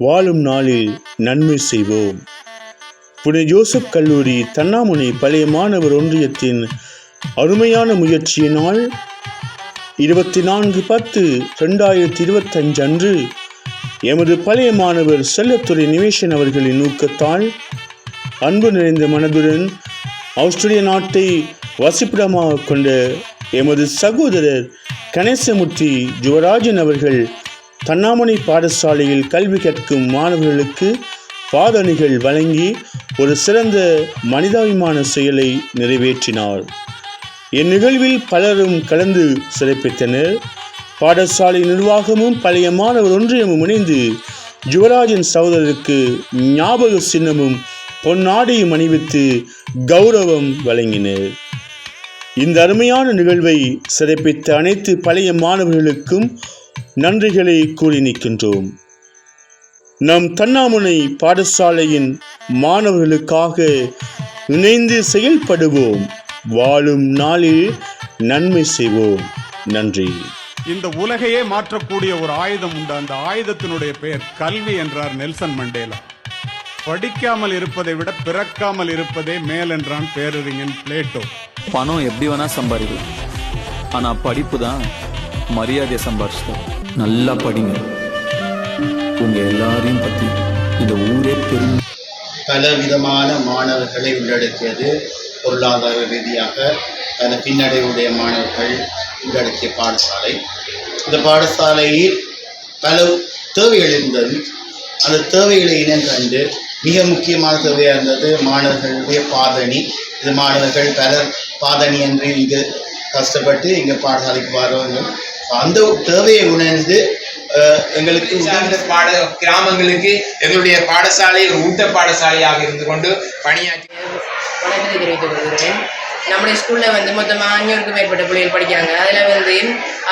வாழும் நாளில் நன்மை செய்வோம். புனே ஜோசப் கல்லூரி தன்னாமுனை பழைய மாணவர் ஒன்றியத்தின் அருமையான முயற்சியினால் இருபத்தி நான்கு பத்து ரெண்டாயிரத்தி இருபத்தஞ்சு அன்று எமது பழைய மாணவர் செல்லத்துறை நிவேஷன் அவர்களின் ஊக்கத்தால் அன்பு நிறைந்த மனதுடன் ஆஸ்திரேலிய நாட்டை வசிப்பிடமாக கொண்ட எமது சகோதரர் கணேசமூர்த்தி ஜுவராஜன் அவர்கள் தன்னாமணி பாடசாலையில் கல்வி கற்கும் மாணவர்களுக்கு பாதணிகள் வழங்கி ஒரு சிறந்த மனிதாபிமான செயலை நிறைவேற்றினார். இந்நிகழ்வில் பலரும் கலந்து சிறப்பித்தனர். பாடசாலை நிர்வாகமும் பழைய மாணவர் ஒன்றியமும் இணைந்து யுவராஜன் சகோதரருக்கு ஞாபக சின்னமும் பொன்னாடையும் அணிவித்து கௌரவம் வழங்கினர். இந்த அருமையான நிகழ்வை சிறப்பித்த அனைத்து பழைய மாணவர்களுக்கும் நன்றிகளை கூறி நிற்கின்றோம். நம் தன்னாமுனை பாடசாலையின் மாணவர்களுக்காக இணைந்து செயல்படுவோம். வாழும் நாளில் நன்மை செய்வோம். நன்றி. இந்த உலகையே மாற்றக்கூடிய ஒரு ஆயுதம் உண்டு. அந்த ஆயுதத்தினுடைய பெயர் கல்வி என்றார் நெல்சன் மண்டேலா. படிக்காமல் இருப்பதை விட பிறக்காமல் இருப்பதே மேல் என்றான் பேரறிஞன் பிளேட்டோ. பணம் எப்படி வேணா சம்பாதிக்கலாம் ஆனா படிப்பு தான் மரியாதையை சம்பாரிச்சிடும் நல்லா படிங்க. உங்க எல்லாரையும் பத்தி இந்த ஊரே பெரும் பலவிதமான மாணவர்களை உள்ளடக்கியது பொருளாதார ரீதியாக பல பின்னடைவுடைய மாணவர்கள் உள்ளடக்கிய பாடசாலை. இந்த பாடசாலையில் பல தேவைகள் இருந்தது. அந்த தேவைகளை இனங்கண்டு மிக முக்கியமான தேவையாக இருந்தது மாணவர்களுடைய பாதணி. இது மாணவர்கள் பலர் பாதணி என்று இங்கு கஷ்டப்பட்டு இங்கே பாடசாலைக்கு வரவங்க அந்த தேவையை உணர்ந்து அஹ், எங்களுக்கு பாட கிராமங்களுக்கு எங்களுடைய பாடசாலை ஒரு ஊட்ட பாடசாலையாக இருந்து கொண்டு பணியாற்றி வணக்கத்தை தெரிவித்துக் கொள்கிறேன். நம்முடைய ஸ்கூலில் வந்து மொத்தமாக அஞ்சூறுக்கும் மேற்பட்ட பிள்ளைகள் படிக்காங்க அதில் வந்து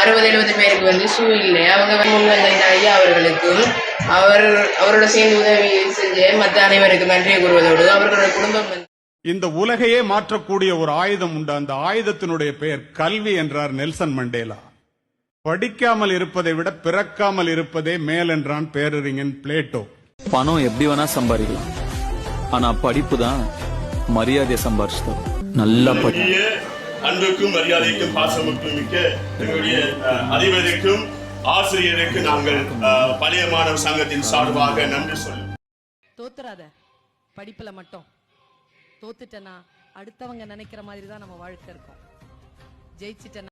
அறுபது எழுபது பேருக்கு வந்து ஷூ இல்லை. அவங்க முன் வந்த இந்த ஐயா அவர்களுக்கும் அவர் அவரோட சேர்ந்து உதவி செஞ்ச மற்ற அனைவருக்கும் நன்றியை கூறுவதோடு அவர்களோட குடும்பம் வந்து இந்த உலகையே மாற்றக்கூடிய ஒரு ஆயுதம் உண்டு. அந்த ஆயுதத்தினுடைய பெயர் கல்வி என்றார் நெல்சன் மண்டேலா. படிக்காமல் இருப்பதை விட பிறக்காமல் இருப்பதே மேல் என்றான் பேரறிஞன் பிளேட்டோ. பணம் எப்படி வேணா சம்பாதிக்கலாம். ஆனா படிப்பு தான் மரியாதையை சம்பாரிச்சிடும் நல்லா படி அன்புக்கும் மரியாதைக்கும் பாசமுக்கும் மிக்க எங்களுடைய அதிபருக்கும் ஆசிரியருக்கு நாங்கள் பழைய மாணவர் சங்கத்தின் சார்பாக நன்றி சொல்லுவோம் தோத்துறாத. படிப்புல மட்டும். தோத்துட்டேன்னா அடுத்தவங்க நினைக்கிற மாதிரி தான் நம்ம வாழ்க்கை இருக்கும். ஜெயிச்சிட்டேன்னா